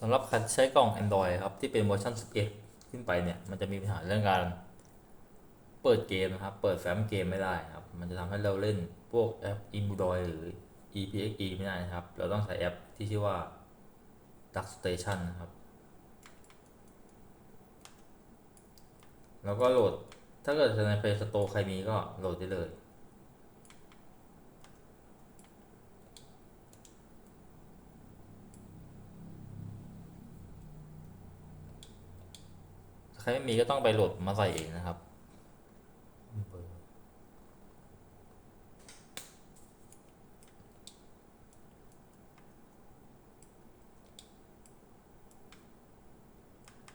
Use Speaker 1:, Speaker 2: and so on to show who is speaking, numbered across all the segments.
Speaker 1: สำหรับใครใช้กล่อง Android ครับ ที่เป็นเวอร์ชัน11 ขึ้นไปเนี่ย มันจะมีปัญหาเรื่องการเปิดเกมนะครับ เปิดแฟ้มเกมไม่ได้ครับ มันจะทำให้เราเล่นพวกแอป i m u d o i หรือ EPXE ไม่ได้นะครับ เราต้องใช้แอปที่ชื่อว่า Duck Station นะครับ แล้วก็โหลด ถ้าเกิดใน Play Store ใครมีก็โหลดได้เลย ถ้าไม่มีก็ต้องไปโหลดมาใส่เองนะครับ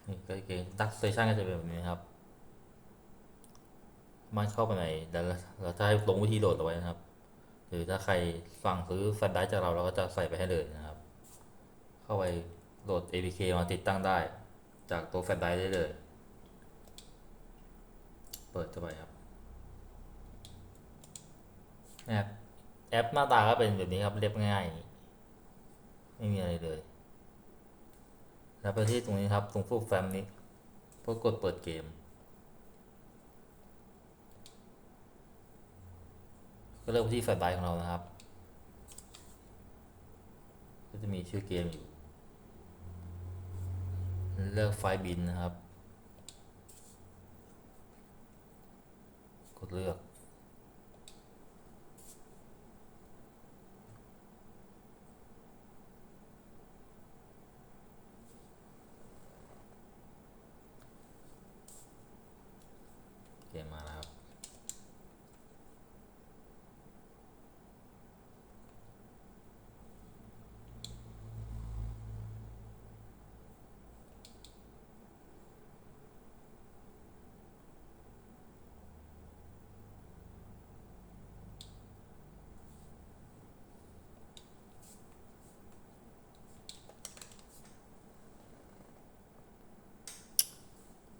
Speaker 1: นี่ก็เกมดักสเตชันก็จะเป็นแบบนี้ครับ มันเข้าไปในแล้วเราจะให้ลงวิธีโหลดเอาไว้นะครับ หรือถ้าใครสั่งซื้อแฟลชไดรฟ์จากเราเราก็จะใส่ไปให้เลยนะครับ เข้าไปโหลด APK มาติดตั้งได้ จากตัวแฟลชไดรฟ์ได้เลย เปิดเข้าไปครับแอปแอปหน้าตาก็เป็นแบบนี้ครับเรียบง่าย ไม่มีอะไรเลย แล้วไปที่ตรงนี้ครับ ตรงฟูกแฟ้มนี้เพื่อกดเปิดเกม ก็เลือกที่แฟลชไดร์ของเรานะครับ ก็จะมีชื่อเกมอยู่ เลือกไฟล์บินนะครับ กด เลือก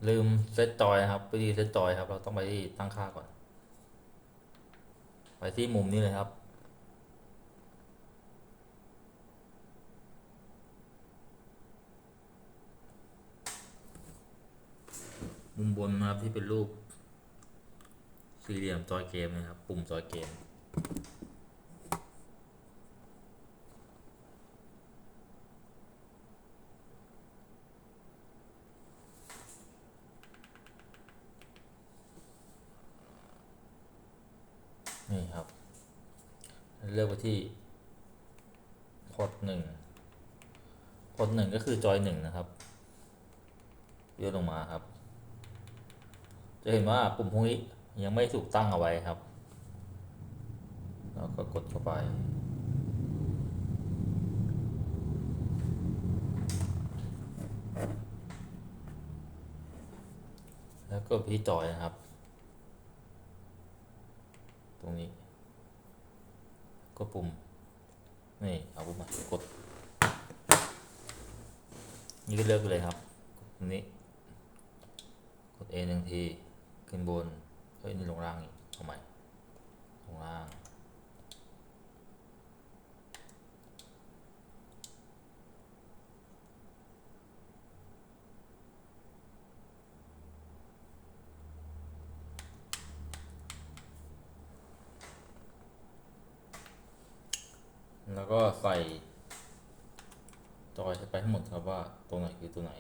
Speaker 1: ลืมเซตจอยนะครับวิธีเซตจอยครับ เราต้องไปที่ตั้งค่าก่อน ไปที่มุมนี้เลยครับ มุมบนนะครับที่เป็นรูปสี่เหลี่ยมจอยเกมนะครับ ปุ่มจอยเกม นี่ครับ เลือกไปที่พอร์ตหนึ่งพอร์ตหนึ่งก็คือจอยหนึ่งนะครับเลื่อนลงมาครับ จะเห็นว่าปุ่มพวกนี้ยังไม่ถูกตั้งเอาไว้ครับ แล้วก็กดเข้าไป แล้วก็ไปที่จอยนะครับ ตรงนี้ ก็ปุ่ม นี่เอาปุ่มมากด นี่ก็เลือกไปเลยครับตรงนี้ กด A หนึ่งที ขึ้นบนเฮ้ยนี่ลงล่างอีกทำไมลงล่าง แล้วก็ใส่จอยไปทั้งหมดครับว่าตรงไหนคือตัวไหน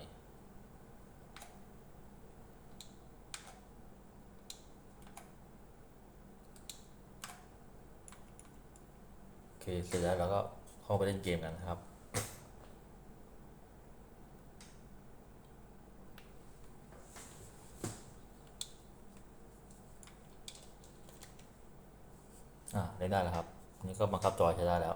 Speaker 1: โอเค เสร็จแล้วเราก็เข้าไปเล่นเกมกันครับอ่าเล่นได้แล้วครับ นี่ก็บังคับจอยใช้ได้แล้ว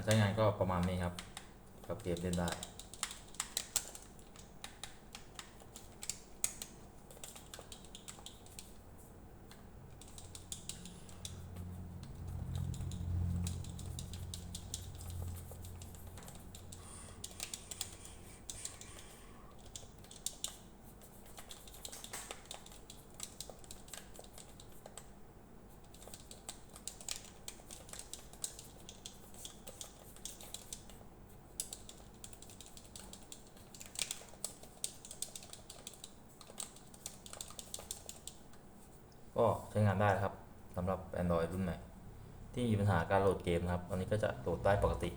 Speaker 1: การใช้งานก็ประมาณนี้ครับกับเกมเล่นได้ ก็ใช้งานได้ครับสำหรับ Android รุ่นใหม่ ที่มีปัญหาการโหลดเกมครับ ตอนนี้ก็จะโหลดได้ปกติ